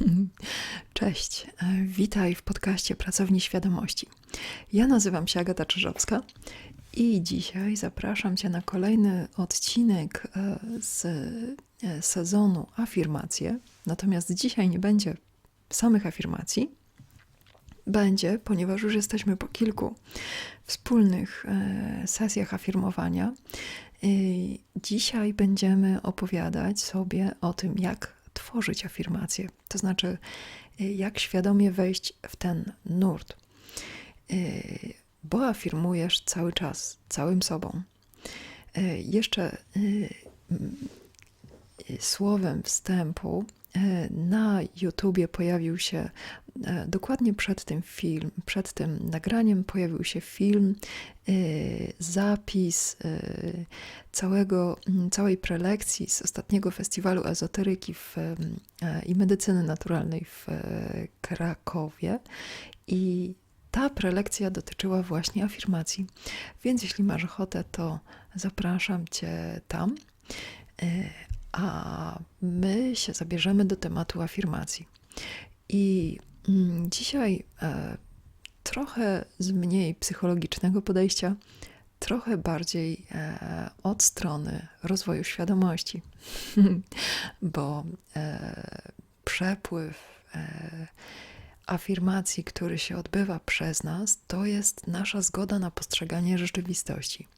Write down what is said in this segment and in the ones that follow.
Cześć, e, witaj w podcaście Pracowni Świadomości. Ja nazywam się Agata Czyżowska i dzisiaj zapraszam Cię na kolejny odcinek e, z e, sezonu Afirmacje. Natomiast dzisiaj nie będzie samych afirmacji. Będzie, ponieważ już jesteśmy po kilku wspólnych sesjach afirmowania. Dzisiaj będziemy opowiadać sobie o tym, jak tworzyć afirmacje, to znaczy y, jak świadomie wejść w ten nurt. Y, bo afirmujesz cały czas, całym sobą. Y, jeszcze słowem wstępu na YouTubie pojawił się dokładnie przed tym film, przed tym nagraniem pojawił się film, e, zapis e, całego, całej prelekcji z ostatniego festiwalu ezoteryki w, i medycyny naturalnej w Krakowie. I ta prelekcja dotyczyła właśnie afirmacji. Więc jeśli masz ochotę, to zapraszam Cię tam. A my się zabierzemy do tematu afirmacji. I dzisiaj e, trochę z mniej psychologicznego podejścia, trochę bardziej e, od strony rozwoju świadomości, bo e, przepływ afirmacji, który się odbywa przez nas, to jest nasza zgoda na postrzeganie rzeczywistości.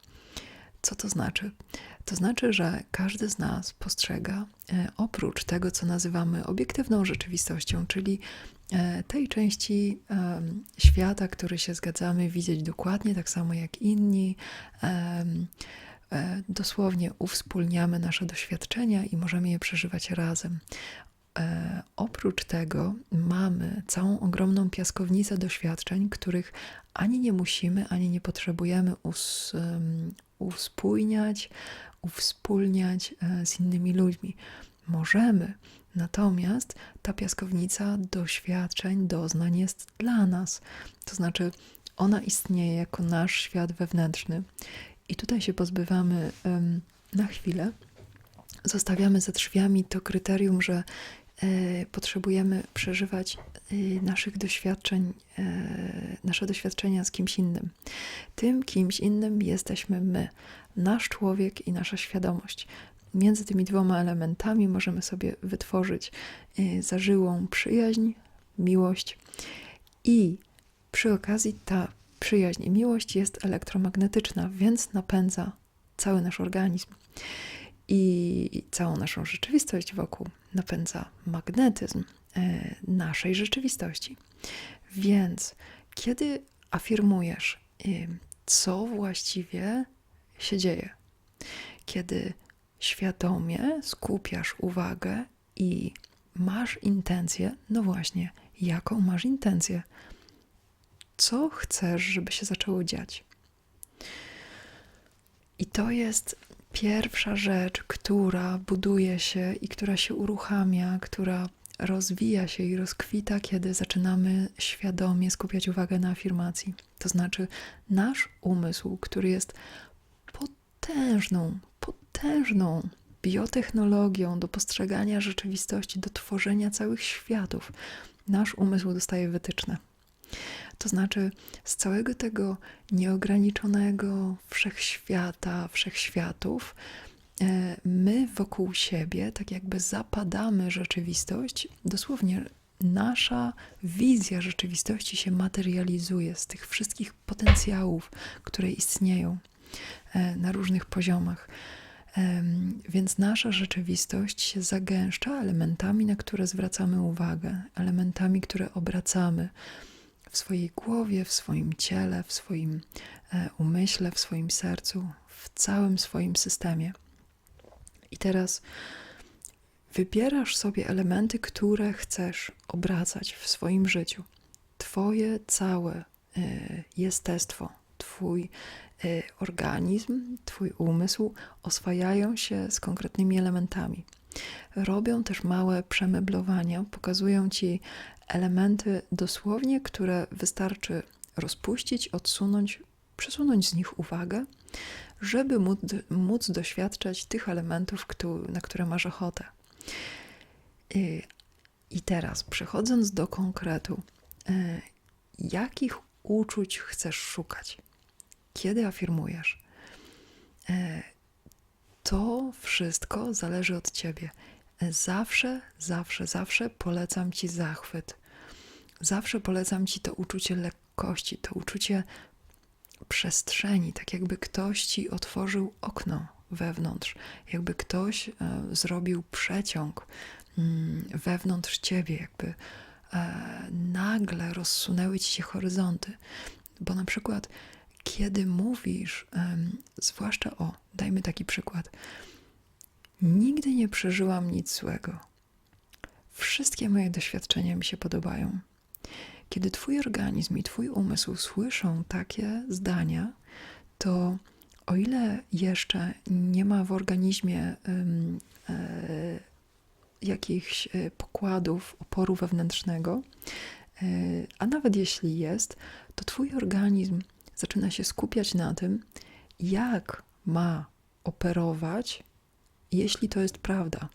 Co to znaczy? To znaczy, że każdy z nas postrzega oprócz tego, co nazywamy obiektywną rzeczywistością, czyli E, tej części świata, który się zgadzamy widzieć dokładnie tak samo jak inni. E, dosłownie uwspólniamy nasze doświadczenia i możemy je przeżywać razem. E, oprócz tego mamy całą ogromną piaskownicę doświadczeń, których ani nie musimy, ani nie potrzebujemy us, uspójniać, uwspólniać z innymi ludźmi. Możemy, Natomiast ta piaskownica doświadczeń, doznań jest dla nas. To znaczy, ona istnieje jako nasz świat wewnętrzny. I tutaj się pozbywamy na chwilę. Zostawiamy za drzwiami to kryterium, że e, potrzebujemy przeżywać e, naszych doświadczeń, e, nasze doświadczenia z kimś innym. Tym kimś innym jesteśmy my, nasz człowiek i nasza świadomość między tymi dwoma elementami możemy sobie wytworzyć y, zażyłą przyjaźń, miłość i przy okazji ta przyjaźń i miłość jest elektromagnetyczna, więc napędza cały nasz organizm i całą naszą rzeczywistość wokół napędza magnetyzm y, naszej rzeczywistości. Więc kiedy afirmujesz, y, co właściwie się dzieje, kiedy świadomie skupiasz uwagę i masz intencję, no właśnie, jaką masz intencję? Co chcesz, żeby się zaczęło dziać? I to jest pierwsza rzecz, która buduje się i która się uruchamia, która rozwija się i rozkwita, kiedy zaczynamy świadomie skupiać uwagę na afirmacji. To znaczy, nasz umysł, który jest potężną, potężną biotechnologią do postrzegania rzeczywistości, do tworzenia całych światów, nasz umysł dostaje wytyczne. To znaczy, z całego tego nieograniczonego wszechświata, wszechświatów, e, my wokół siebie tak jakby zapadamy rzeczywistość, dosłownie nasza wizja rzeczywistości się materializuje z tych wszystkich potencjałów, które istnieją e, na różnych poziomach. Więc nasza rzeczywistość się zagęszcza elementami, na które zwracamy uwagę, elementami, które obracamy w swojej głowie, w swoim ciele, w swoim e, umyśle, w swoim sercu, w całym swoim systemie. I teraz wybierasz sobie elementy, które chcesz obracać w swoim życiu. Twoje całe e, jestestwo, Twój organizm, Twój umysł oswajają się z konkretnymi elementami. Robią też małe przemeblowania, pokazują Ci elementy dosłownie, które wystarczy rozpuścić, odsunąć, przesunąć z nich uwagę, żeby móc, móc doświadczać tych elementów, na które masz ochotę. Y, I teraz, przechodząc do konkretu, e, jakich uczuć chcesz szukać? Kiedy afirmujesz? E, to wszystko zależy od ciebie. Zawsze, zawsze, zawsze polecam ci zachwyt. Zawsze polecam ci to uczucie lekkości, to uczucie przestrzeni, tak jakby ktoś ci otworzył okno wewnątrz, jakby ktoś e, zrobił przeciąg mm, wewnątrz ciebie, jakby e, nagle rozsunęły ci się horyzonty. Bo na przykład, kiedy mówisz, em, zwłaszcza o, dajmy taki przykład, nigdy nie przeżyłam nic złego. Wszystkie moje doświadczenia mi się podobają. Kiedy Twój organizm i Twój umysł słyszą takie zdania, to o ile jeszcze nie ma w organizmie em, e, jakichś e, pokładów oporu wewnętrznego, e, a nawet jeśli jest, to Twój organizm zaczyna się skupiać na tym, jak ma operować, jeśli to jest prawda.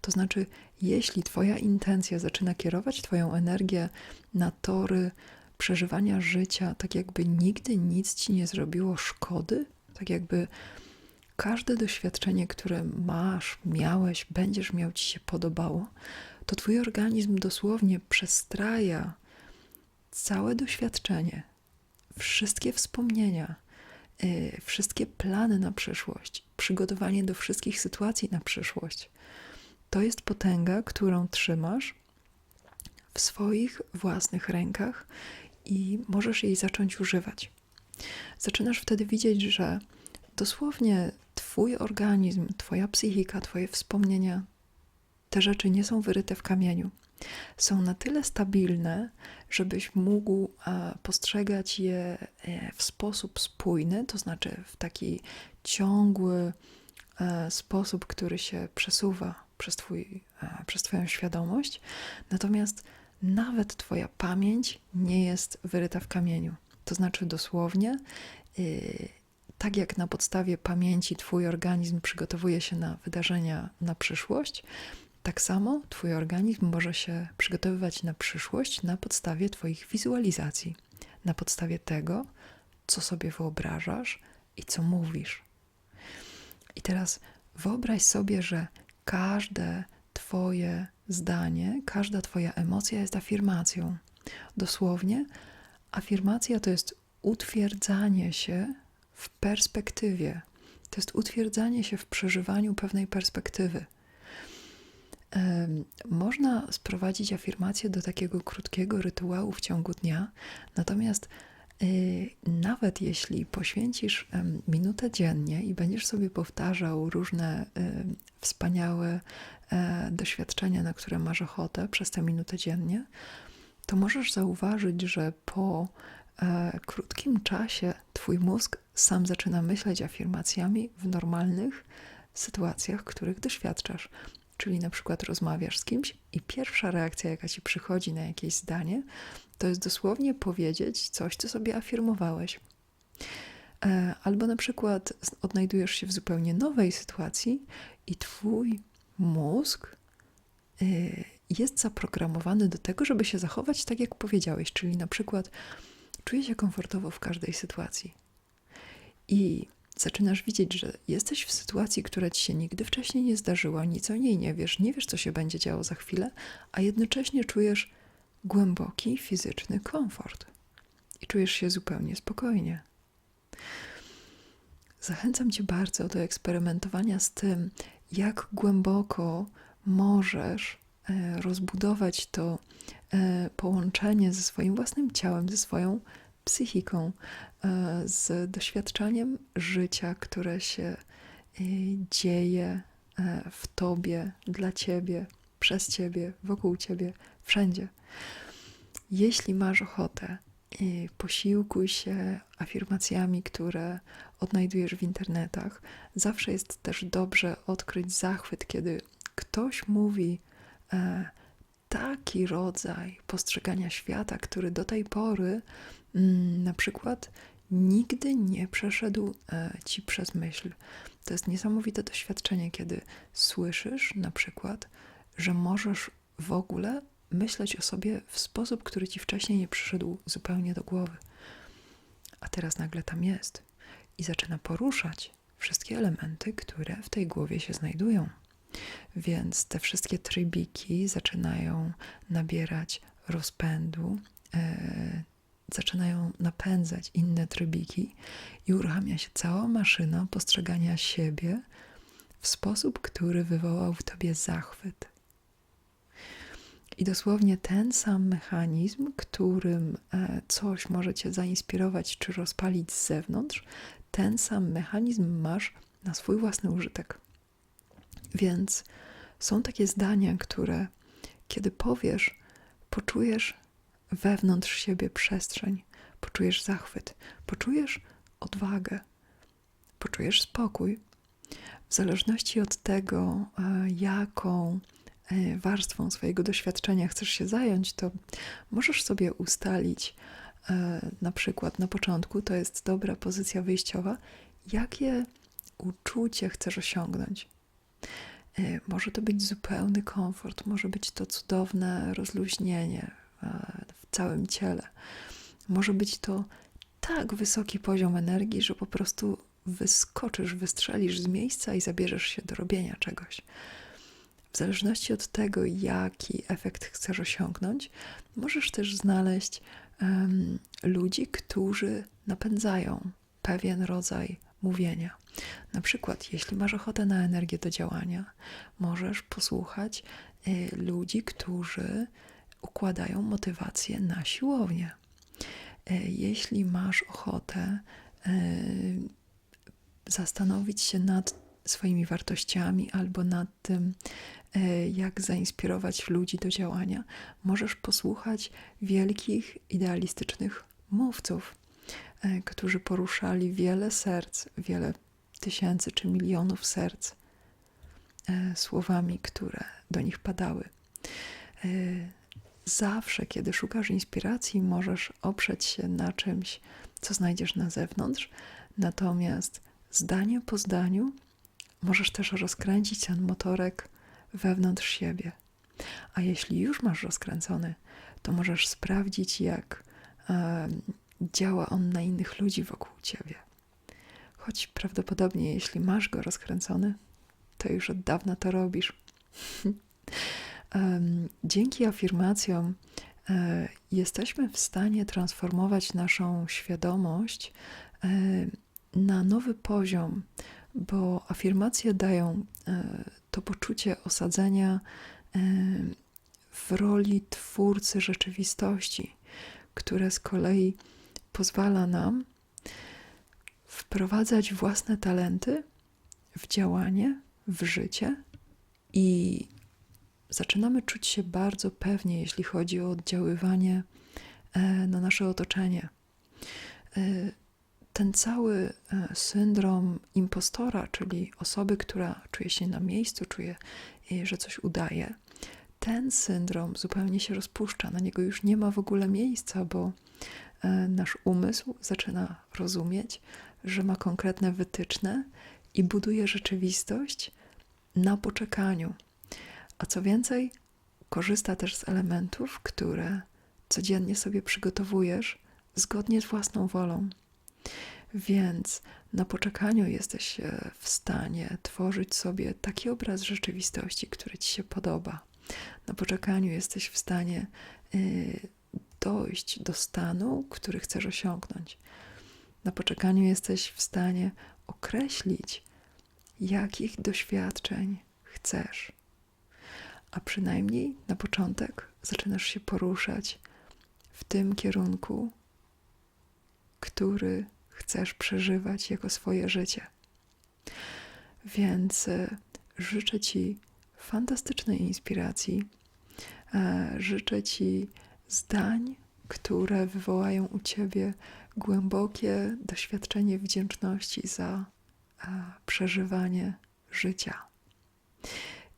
To znaczy, jeśli Twoja intencja zaczyna kierować Twoją energię na tory przeżywania życia, tak jakby nigdy nic Ci nie zrobiło szkody, tak jakby każde doświadczenie, które masz, miałeś, będziesz miał Ci się podobało, to Twój organizm dosłownie przestraja całe doświadczenie, wszystkie wspomnienia, yy, wszystkie plany na przyszłość, przygotowanie do wszystkich sytuacji na przyszłość. To jest potęga, którą trzymasz w swoich własnych rękach i możesz jej zacząć używać. Zaczynasz wtedy widzieć, że dosłownie Twój organizm, Twoja psychika, Twoje wspomnienia, te rzeczy nie są wyryte w kamieniu. Są na tyle stabilne, żebyś mógł e, postrzegać je e, w sposób spójny, to znaczy w taki ciągły e, sposób, który się przesuwa przez, twój, przez Twoją świadomość. Natomiast nawet Twoja pamięć nie jest wyryta w kamieniu. To znaczy dosłownie, yy, tak jak na podstawie pamięci Twój organizm przygotowuje się na wydarzenia na przyszłość, tak samo Twój organizm może się przygotowywać na przyszłość na podstawie Twoich wizualizacji, na podstawie tego, co sobie wyobrażasz i co mówisz. I teraz wyobraź sobie, że każde Twoje zdanie, każda Twoja emocja jest afirmacją. Dosłownie, afirmacja to jest utwierdzanie się w perspektywie. To jest utwierdzanie się w przeżywaniu pewnej perspektywy. Można sprowadzić afirmację do takiego krótkiego rytuału w ciągu dnia, natomiast y, nawet jeśli poświęcisz minutę dziennie i będziesz sobie powtarzał różne em, wspaniałe e, doświadczenia, na które masz ochotę przez tę minutę dziennie, to możesz zauważyć, że po e, krótkim czasie Twój mózg sam zaczyna myśleć afirmacjami w normalnych sytuacjach, których doświadczasz. Czyli na przykład rozmawiasz z kimś i pierwsza reakcja, jaka ci przychodzi na jakieś zdanie, to jest dosłownie powiedzieć coś, co sobie afirmowałeś. E, Albo na przykład odnajdujesz się w zupełnie nowej sytuacji i twój mózg y, jest zaprogramowany do tego, żeby się zachować tak, jak powiedziałeś, czyli na przykład czuję się komfortowo w każdej sytuacji. I zaczynasz widzieć, że jesteś w sytuacji, która ci się nigdy wcześniej nie zdarzyła, nic o niej nie wiesz, nie wiesz, co się będzie działo za chwilę, a jednocześnie czujesz głęboki fizyczny komfort i czujesz się zupełnie spokojnie. Zachęcam Cię bardzo do eksperymentowania z tym, jak głęboko możesz e, rozbudować to e, połączenie ze swoim własnym ciałem, ze swoją psychiką, e, z doświadczaniem życia, które się e, dzieje e, w Tobie, dla Ciebie, przez Ciebie, wokół Ciebie, wszędzie. Jeśli masz ochotę, posiłkuj się afirmacjami, które odnajdujesz w internetach. Zawsze jest też dobrze odkryć zachwyt, kiedy ktoś mówi taki rodzaj postrzegania świata, który do tej pory mm, na przykład nigdy nie przeszedł e, ci przez myśl. To jest niesamowite doświadczenie, kiedy słyszysz na przykład, że możesz w ogóle myśleć o sobie w sposób, który ci wcześniej nie przyszedł zupełnie do głowy. A teraz nagle tam jest i zaczyna poruszać wszystkie elementy, które w tej głowie się znajdują. Więc te wszystkie trybiki zaczynają nabierać rozpędu, e, zaczynają napędzać inne trybiki i uruchamia się cała maszyna postrzegania siebie w sposób, który wywołał w tobie zachwyt. I dosłownie ten sam mechanizm, którym e, coś może cię zainspirować czy rozpalić z zewnątrz, ten sam mechanizm masz na swój własny użytek. Więc są takie zdania, które kiedy powiesz, poczujesz wewnątrz siebie przestrzeń, poczujesz zachwyt, poczujesz odwagę, poczujesz spokój. W zależności od tego, e, jaką e, warstwą swojego doświadczenia chcesz się zająć, to możesz sobie ustalić, e, na przykład na początku, to jest dobra pozycja wyjściowa, jakie uczucie chcesz osiągnąć. Może to być zupełny komfort, może być to cudowne rozluźnienie w całym ciele. Może być to tak wysoki poziom energii, że po prostu wyskoczysz, wystrzelisz z miejsca i zabierzesz się do robienia czegoś. W zależności od tego, jaki efekt chcesz osiągnąć, możesz też znaleźć um, ludzi, którzy napędzają pewien rodzaj mówienia. Na przykład, jeśli masz ochotę na energię do działania, możesz posłuchać y, ludzi, którzy układają motywację na siłownię. E, jeśli masz ochotę e, zastanowić się nad swoimi wartościami albo nad tym, e, jak zainspirować ludzi do działania, możesz posłuchać wielkich, idealistycznych mówców, którzy poruszali wiele serc, wiele tysięcy czy milionów serc słowami, które do nich padały. Zawsze, kiedy szukasz inspiracji, możesz oprzeć się na czymś, co znajdziesz na zewnątrz, natomiast zdanie po zdaniu możesz też rozkręcić ten motorek wewnątrz siebie. A jeśli już masz rozkręcony, to możesz sprawdzić, jak e, działa on na innych ludzi wokół ciebie. Choć prawdopodobnie, jeśli masz go rozkręcony, to już od dawna to robisz. Dzięki afirmacjom e, jesteśmy w stanie transformować naszą świadomość e, na nowy poziom, bo afirmacje dają e, to poczucie osadzenia w roli twórcy rzeczywistości, które z kolei pozwala nam wprowadzać własne talenty w działanie, w życie i zaczynamy czuć się bardzo pewnie, jeśli chodzi o oddziaływanie e, na nasze otoczenie. E, ten cały e, syndrom impostora, czyli osoby, która czuje się na miejscu, czuje, że coś udaje, ten syndrom zupełnie się rozpuszcza. Na niego już nie ma w ogóle miejsca, bo nasz umysł zaczyna rozumieć, że ma konkretne wytyczne i buduje rzeczywistość na poczekaniu a co więcej, korzysta też z elementów, które codziennie sobie przygotowujesz zgodnie z własną wolą. Więc na poczekaniu jesteś e, w stanie tworzyć sobie taki obraz rzeczywistości, który ci się podoba. Na poczekaniu jesteś w stanie y, dojść do stanu, który chcesz osiągnąć. Na poczekaniu jesteś w stanie określić, jakich doświadczeń chcesz a przynajmniej na początek zaczynasz się poruszać w tym kierunku, który chcesz przeżywać jako swoje życie. Więc e, życzę Ci fantastycznej inspiracji. E, życzę Ci zdań, które wywołają u Ciebie głębokie doświadczenie wdzięczności za e, przeżywanie życia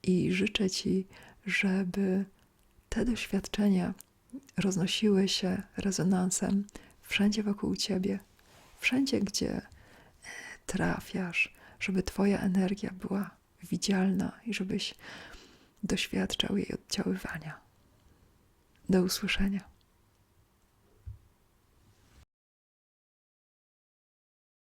i życzę Ci, żeby te doświadczenia roznosiły się rezonansem wszędzie wokół Ciebie, wszędzie, gdzie e, trafiasz, żeby Twoja energia była widzialna i żebyś doświadczał jej oddziaływania. Do usłyszenia.